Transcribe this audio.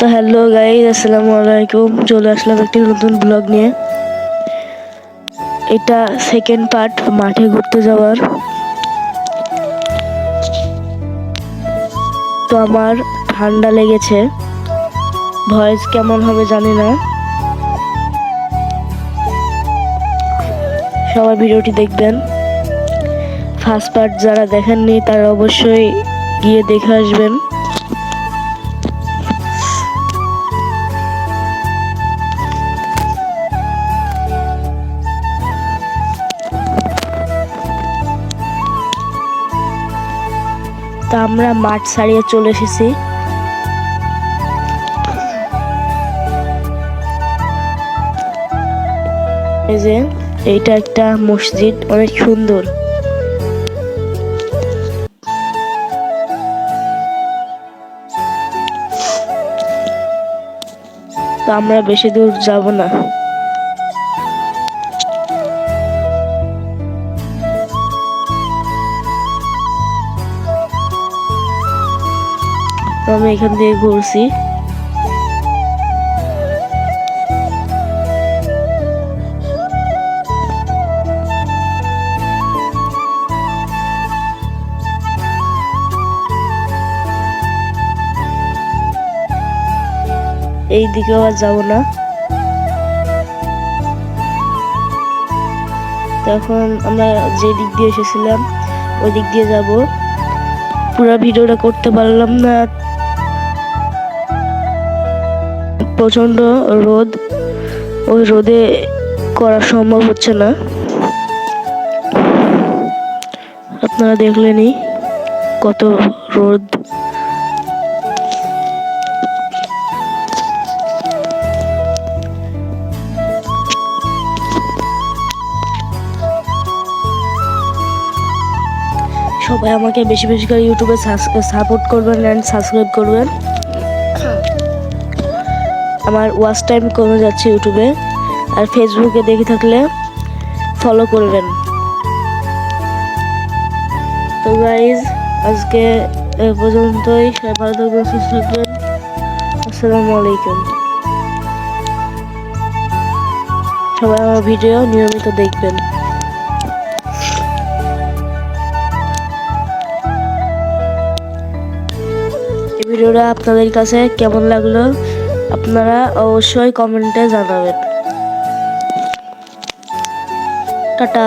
তো hello guys আসসালামু আলাইকুম। চলে আসলাম একটি নতুন ব্লগ নিয়ে। এটা সেকেন্ড পার্ট মাঠে ঘুরতে যাওয়ার। তো আমার ঠান্ডা লেগেছে। ভয়েস কেমন হবে জানি না। সবাই ভিডিওটি দেখবেন। ফার্স্ট পার্ট যারা দেখেননি, তারা অবশ্যই গিয়ে দেখে আসবেন। আমরা মাঠ ছাড়িয়ে চলে এসেছি। এই যে, এইটা একটা মসজিদ, অনেক সুন্দর। তো আমরা বেশি দূর যাব না। তো আমি এখান থেকে ঘুরছি। এই দিকে আবার যাব না। তখন আমরা যে দিক দিয়ে এসেছিলাম ওই দিক দিয়ে যাব। পুরো ভিডিওটা করতে পারলাম না। প্রচণ্ড রোদ। ওই রোদে করা সম্ভব হচ্ছে না। আপনারা দেখলেনই কত রোদ। সবাই আমাকে বেশি বেশি করে ইউটিউবে সাপোর্ট করবেন অ্যান্ড সাবস্ক্রাইব করবেন। আমার ওয়াচ টাইম কমে যাচ্ছে ইউটিউবে আর ফেসবুকে দেখে থাকলে ফলো করবেন। তো গাইজ আজকে এ পর্যন্তই। সবাই ভালো থাকবেন, সুস্থ থাকবেন। আসসালামু আলাইকুম। সবাই আমার ভিডিও নিয়মিত দেখবেন। ভিডিওটা আপনাদের কাছে কেমন লাগল? আপনারা অবশ্যই কমেন্টে জানাবেন। টাটা।